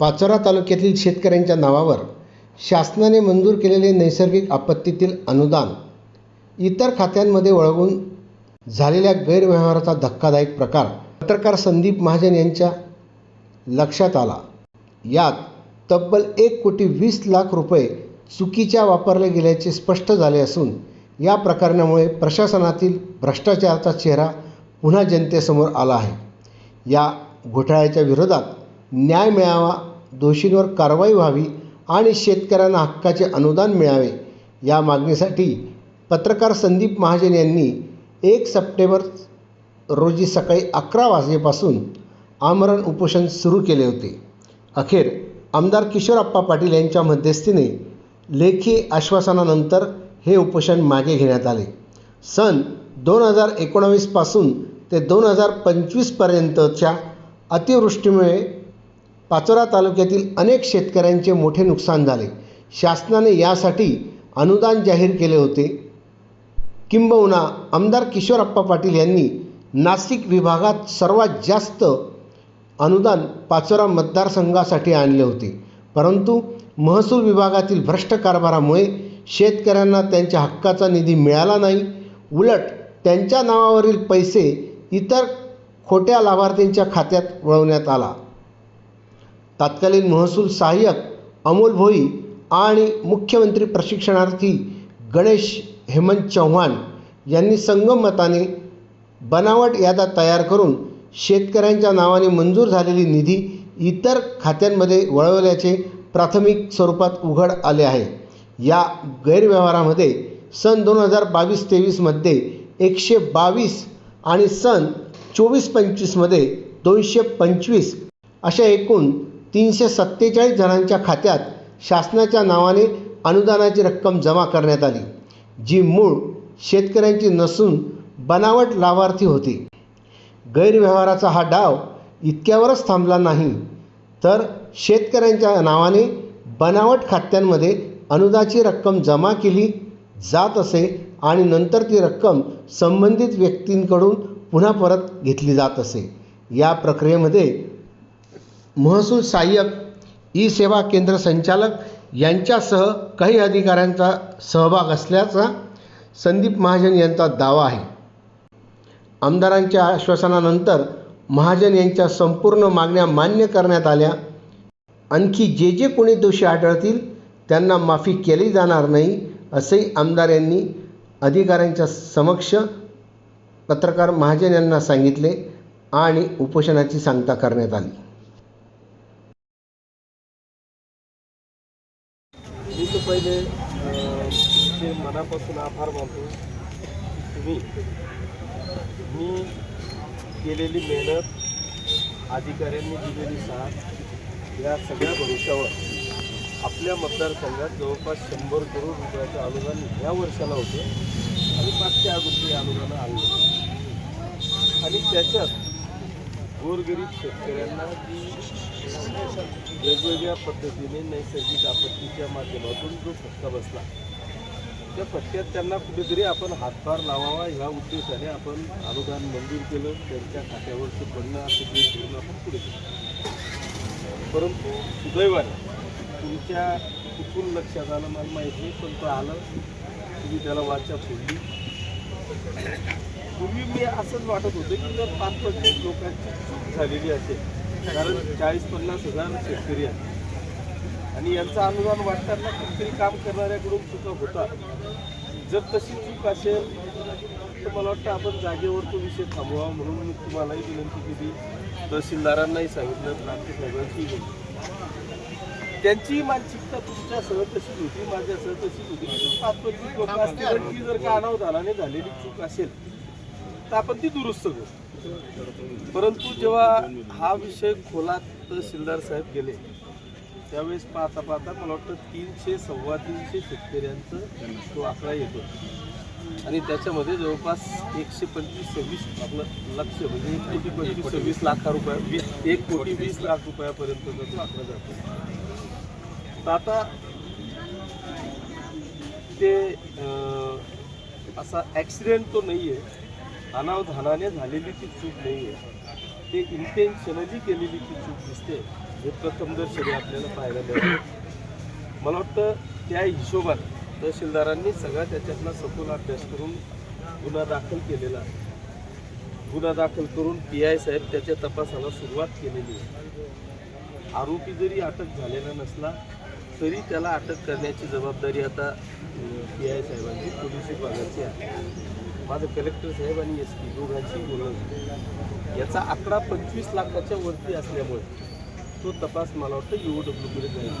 पाचोरा तालुक्यातील शेतकऱ्यांच्या नावावर शासनाने मंजूर केलेले नैसर्गिक आपत्तीतील अनुदान इतर खात्यांमध्ये वळवून झालेल्या गैरव्यवहाराचा धक्कादायक प्रकार. पत्रकार संदीप महाजन यांच्या लक्षात आला. यात तब्बल एक कोटी वीस लाख रुपये चुकीच्या वापरले गेल्याचे स्पष्ट झाले असून या प्रकरणामुळे प्रशासनातील भ्रष्टाचाराचा चेहरा पुन्हा जनतेसमोर आला आहे. या घोटाळ्याच्या विरोधात न्याय मिळावा दोषींवर कारवाई व्हावी आणि शेतकऱ्यांना हक्काचे अनुदान मिळावे. या मागणीसाठी पत्रकार संदीप महाजन यांनी एक सप्टेंबर रोजी सकाळी अकरा वाजेपासून आमरण उपोषण सुरू केले होते. अखेर आमदार किशोरप्पा पाटील यांच्या मध्यस्थीने लेखी आश्वासनानंतर हे उपोषण मागे घेण्यात आले. सन दोन हजार एकोणावीसपासून ते दोन हजार पंचवीसपर्यंतच्या अतिवृष्टीमुळे पाचोरा तालुक्यातील अनेक शेतकऱ्यांचे मोठे नुकसान झाले. शासनाने यासाठी अनुदान जाहीर केले होते. किंबहुना आमदार किशोरप्पा पाटील यांनी नाशिक विभागात सर्वात जास्त अनुदान पाचोरा मतदारसंघासाठी आणले होते. परंतु महसूल विभागातील भ्रष्ट कारभारामुळे शेतकऱ्यांना त्यांच्या हक्काचा निधी मिळाला नाही. उलट त्यांच्या नावावरील पैसे इतर खोट्या लाभार्थींच्या खात्यात वळवण्यात आला. तत्कालीन महसूल सहाय्यक अमोल भोई आणि मुख्यमंत्री प्रशिक्षणार्थी गणेश हेमंत चव्हाण यांनी संगमताने बनावट याद्या तयार करून शेतकऱ्यांच्या नावाने मंजूर झालेली निधी इतर खात्यांमध्ये वळवल्याचे प्राथमिक स्वरूपात उघड आले आहे. या गैरव्यवहारामध्ये सन दोन हजार बावीस तेवीसमध्ये एकशे बावीस आणि सन चोवीस पंचवीसमध्ये दोनशे पंचवीस अशा एकूण तीनशे सत्तेचाळीस जणांच्या खात्यात शासनाच्या नावाने अनुदानाची रक्कम जमा करण्यात आली जी मूळ शेतकऱ्यांची नसून बनावट लाभार्थी होती. गैरव्यवहाराचा हा डाव इतक्यावरच थांबला नाही तर शेतकऱ्यांच्या नावाने बनावट खात्यांमध्ये अनुदाची रक्कम जमा केली जात असे आणि नंतर ती रक्कम संबंधित व्यक्तींकडून पुन्हा परत घेतली जात असे. या प्रक्रियेमध्ये महसूल सहाय्यक ई सेवा केंद्र संचालक यांच्यासह काही अधिकाऱ्यांचा सहभाग असल्याचा संदीप महाजन यांचा दावा आहे. आमदारांच्या आश्वासनानंतर महाजन यांच्या संपूर्ण मागण्या मान्य करण्यात आल्या. आणखी जे जे कोणी दोषी आढळतील त्यांना माफी केली जाणार नाही असेही आमदार यांनी अधिकाऱ्यांच्या समक्ष पत्रकार महाजन यांना सांगितले आणि उपोषणाची सांगता करण्यात आली. पहिले तुमचे मनापासून आभार मानतो तुम्ही मी केलेली मेहनत अधिकाऱ्यांनी दिलेली साथ या सगळ्या भविष्यावर आपल्या मतदारसंघात जवळपास शंभर करोड रुपयाचं अनुदान या वर्षाला होतं आणि पाचशे अगोदर अनुदानं आणलं आणि त्याच्यात गोरगरीब शेतकऱ्यांना जी वेगवेगळ्या पद्धतीने नैसर्गिक आपत्तीच्या माध्यमातून जो फटका बसला त्या फटक्यात त्यांना कुठेतरी आपण हातभार लावावा ह्या उद्देशाने आपण अनुदान मंजूर केलं त्यांच्या खात्यावरचं पडणं असं जे करून आपण पुढे केलं. परंतु सुदैवाने तुमच्या कुठून लक्षात आलं मला माहीत नाही पण तो आलं तुम्ही त्याला वाचा फोडली. पूर्वी मी असंच वाटत होतं की जर पाच पंचवीस लोकांची चूक झालेली असेल कारण चाळीस पन्नास हजार शेतकरी आहेत. आणि यांचं अनुदान वाटताना कुठेतरी काम करणाऱ्याकडून चुका होतात. जर तशी चूक असेल तर मला वाटतं आपण जागेवर तो विषय थांबवा म्हणून मी तुम्हालाही विनंती केली. तहसीलदारांनाही सांगितलं प्रांतिक साहेबांची त्यांची मानसिकता तुमच्यासह तशीच होती माझ्यासह तशीच होती. पाच पंचवीस लोक असतील ती जर का अनावधानाने झालेली चूक असेल तर आपण ती दुरुस्त करू. परंतु जेव्हा हा विषय खोलात तहसीलदार साहेब गेले त्यावेळेस पाहता पाहता मला वाटतं तीनशे सव्वा तीनशे शेतकऱ्यांचं तो आकडा येतो आणि त्याच्यामध्ये जवळपास एकशे पंचवीस सव्वीस आपलं लक्ष म्हणजे एक कोटी पंचवीस सव्वीस लाखा रुपया वीस एक कोटी वीस लाख रुपयापर्यंतचा तो आकडा जातो. तर आता ते असा ॲक्सिडेंट तो नाही आहे अनावधानाने झालेली ती चूक नाही आहे. ते इंटेन्शनली केलेली ती चूक दिसते. हे प्रथमदर्शनी आपल्याला पाहायला मिळालं. मला वाटतं त्या हिशोबात तहसीलदारांनी सगळा त्याच्यातला सखोल अभ्यास करून गुन्हा दाखल केलेला आहे. गुन्हा दाखल करून पी आय साहेब त्याच्या तपासाला सुरुवात केलेली आहे. आरोपी जरी अटक झालेला नसला तरी त्याला अटक करण्याची जबाबदारी आता पी आय साहेबांची पोलीस विभागाची आहे. माझं कलेक्टर साहेब आणि एस पी दोघांची बोलणं याचा आकडा पंचवीस लाखाच्या वरती असल्यामुळे तो तपास मला वाटतं यू डब्ल्यूकडे जाईल.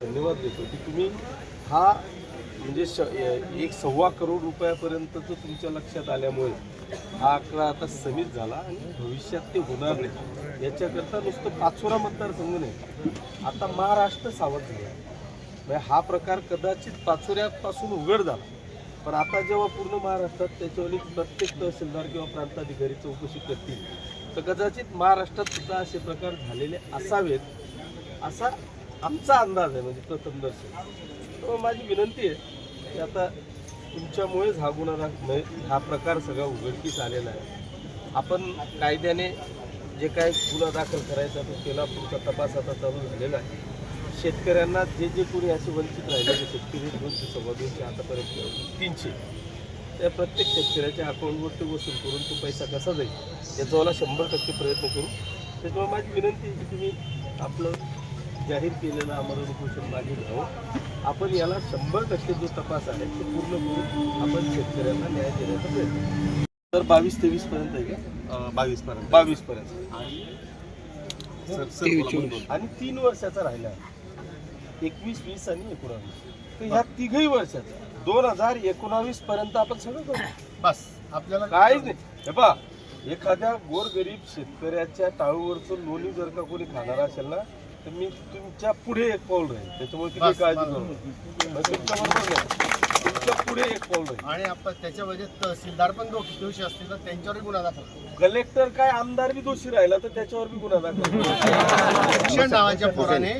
धन्यवाद देतो की तुम्ही हा म्हणजे श एक सव्वा करोड रुपयापर्यंत तो तुमच्या लक्षात आल्यामुळे हा आकडा आता समित झाला आणि भविष्यात ते होणार नाही. याच्याकरता नुसतं पाचोरा मतदारसंघ नाही. आता महाराष्ट्र सावध झाला म्हणजे हा प्रकार कदाचित पाचोऱ्यापासून उघड झाला. पण आता जेव्हा पूर्ण महाराष्ट्रात त्याच्यावर प्रत्येक तहसीलदार किंवा प्रांताधिकारी चौकशी करतील तर कदाचित महाराष्ट्रात सुद्धा असे प्रकार झालेले असावेत असा आमचा अंदाज आहे म्हणजे प्रथम दर्शन. तर माझी विनंती आहे की आता तुमच्यामुळेच हा गुन्हा हा प्रकार सगळा उघडकीस आलेला आहे. आपण कायद्याने जे काय गुन्हा दाखल करायचा तो केला पुढचा तपास आता चालू झालेला आहे. शेतकऱ्यांना जे जे कोणी असे वंचित राहिलेले शेतकरी दोनशे सव्वा दोनशे आतापर्यंत तीनशे त्या प्रत्येक शेतकऱ्याच्या अकाउंटवर ते वसूल करून तो पैसा कसा जाईल याचा मला शंभर टक्के प्रयत्न करू. त्याच्यामुळे माझी विनंती आहे की तुम्ही आपलं जाहीर केलेलं आम्हाला उपोषण मागे घ्यावं आपण याला शंभर टक्के जो तपास आहे तो पूर्ण करून आपण शेतकऱ्यांना न्याय देण्याचा प्रयत्न करू. तर बावीस तेवीस पर्यंत आहे का? बावीस पर्यंत. बावीस पर्यंत. आणि तीन वर्षाचा राहिला आहे. एकवीस वीस आणि एकोणावीस. तर ह्या तिघही वर्षाचा दोन हजार एकोणावीस पर्यंत आपण सगळं करू. बस. आपल्याला काहीच नाही. हे पहा एखाद्या गोरगरीब शेतकऱ्याच्या टाळूवरचं लोणी जर का कोणी खाणार असेल ना तर मी तुमच्यापुढे एक पाऊल राहील. त्याच्यामुळे तुम्ही बस, काळजी बस. करू नका. तुमच्या बरोबर नाही. तुमच्यापुढे एक पाऊल राहील. आणि आपण त्याच्यामध्ये तहसीलदार पण दोषी दोषी असतील तर त्यांच्यावरही गुन्हा दाखल कलेक्टर काय आमदार बी दोषी राहिला तर त्याच्यावर बी गुन्हा दाखल शिक्षण नावाच्या पोराने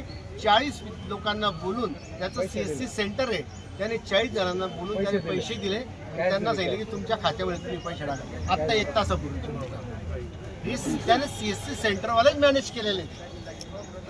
चाळीस लोकांना बोलून त्याचं सीएससी सेंटर आहे. त्याने चाळीस जणांना बोलून त्याने पैसे दिले. त्यांना सांगितले की तुमच्या खात्यामध्ये तुम्ही पैसे टाका. आत्ता एक तासापूर्वी त्याने सीएससी सेंटरवालेच मॅनेज केलेले.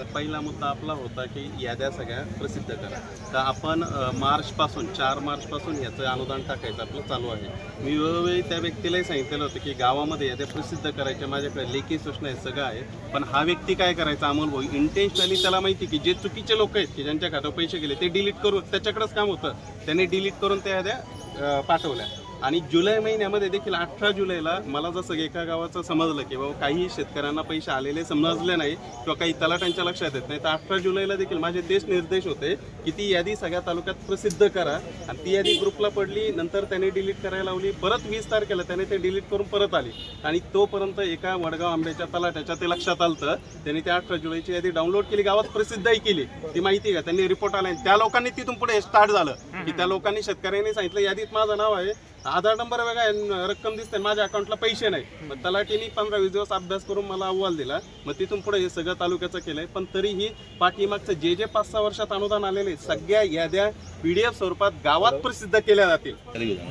तर पहिला मुद्दा आपला होता की याद्या सगळ्या प्रसिद्ध करा. तर आपण मार्चपासून चार मार्चपासून याचं अनुदान टाकायचं आपलं चालू आहे. मी वेळोवेळी त्या व्यक्तीलाही सांगितलेलं होतं की गावामध्ये याद्या प्रसिद्ध करायच्या माझ्याकडे लेखी सूचना आहे सगळं आहे. पण हा व्यक्ती काय करायचा अमोल भाऊ? इंटेन्शनली त्याला माहिती की जे चुकीचे लोक आहेत की ज्यांच्या खात्यावर पैसे गेले ते डिलीट करून त्याच्याकडेच काम होतं. त्याने डिलीट करून त्या याद्या पाठवल्या. आणि जुलै महिन्यामध्ये देखील अठरा जुलैला मला जसं एका गावाचं समजलं की बाबा काही शेतकऱ्यांना पैसे आलेले समजले नाही किंवा काही तलाटांच्या लक्षात येत नाही तर अठरा जुलैला देखील माझे तेच निर्देश होते की ती यादी सगळ्या तालुक्यात प्रसिद्ध करा. आणि ती यादी ग्रुपला पडली नंतर त्याने डिलीट करायला लावली. परत वीस तारखेला त्याने ते डिलीट करून परत आली. आणि तोपर्यंत एका वडगाव आंब्याच्या तलाट्याच्या ते लक्षात आलं त्यांनी त्या अठरा जुलैची यादी डाउनलोड केली गावात प्रसिद्धही केली. ती माहिती का? त्यांनी रिपोर्ट आला आणि त्या लोकांनी तिथून पुढे स्टार्ट झालं. की त्या लोकांनी शेतकऱ्यांनी सांगितलं यादीत माझं नाव आहे. आधार नंबर वेगळा आहे, न- रक्कम दिसते माझ्या अकाउंटला पैसे नाही. मग तलाठीने पंधरा वीस दिवस अभ्यास करून मला अहवाल दिला. मग तिथून पुढे हे सगळं तालुक्याचं केलंय. पण तरीही पाठीमागचं जे जे पाच सहा वर्षात अनुदान आलेले सगळ्या याद्या पीडीएफ स्वरूपात गावात प्रसिद्ध केल्या जातील.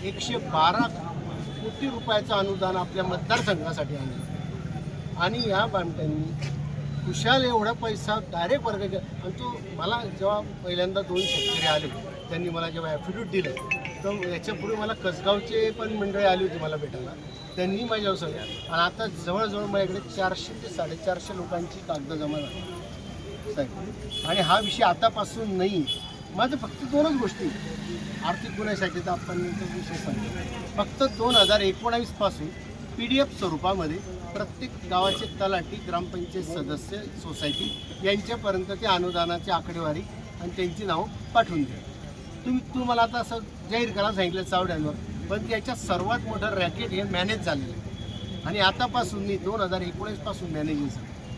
एकशे बारा कोटी रुपयाचं अनुदान आपल्या मतदारसंघासाठी आणलं आणि या बामट्यांनी खुशाल एवढा पैसा डायरेक्ट वर्ग केला. आणि तो मला जेव्हा पहिल्यांदा दोन शेतकरी आले त्यांनी मला जेव्हा ॲफिडेविट दिलं तर याच्यापूर्वी मला कसगावचे पण मंडळी आली होती मला भेटायला. त्यांनी माझ्यावर सांगितलं आणि आता जवळजवळ माझ्याकडे चारशे ते साडेचारशे लोकांची कागद जमा झाली. साहेब आणि हा विषय आतापासून नाही. माझं फक्त दोनच गोष्टी. आर्थिक गुन्ह्यासाठी तर आपण विषय सांगतो. फक्त दोन हजार एकोणावीसपासून पी डी एफ स्वरूपामध्ये प्रत्येक गावाचे तलाठी ग्रामपंचायत सदस्य सोसायटी यांच्यापर्यंत ते अनुदानाची आकडेवारी आणि त्यांची नावं पाठवून द्या तुम्ही तुम्हाला आता असं जाहीर करा सांगितलं चावड्यांवर पण त्याच्या सर्वात मोठं रॅकेट हे मॅनेज झालेलं आहे. आणि आतापासून मी दोन हजार एकोणीसपासून मॅनेजिंग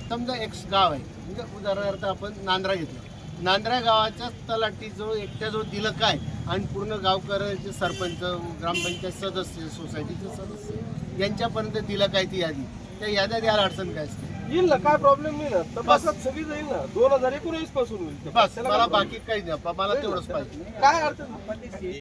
समजा एक गाव आहे म्हणजे उदाहरणार्थ आपण नांद्रा घेतलं. नांद्रा गावाच्या तलाटीजवळ एकट्याजवळ दिलं काय आणि पूर्ण गावकऱ्याचे सरपंच ग्रामपंचायत सदस्य सोसायटीचे सदस्य यांच्यापर्यंत दिलं काय ती यादी. त्या याद्या द्यायला अडचण काय असते? येईल ना काय प्रॉब्लेम नाही ना. तपासात सगळी जाईल ना. दोन हजार एकोणीसपासून होईल बस त्याला मला बाकी काही नाही. मला तेवढंच पाहिजे. काय नाही.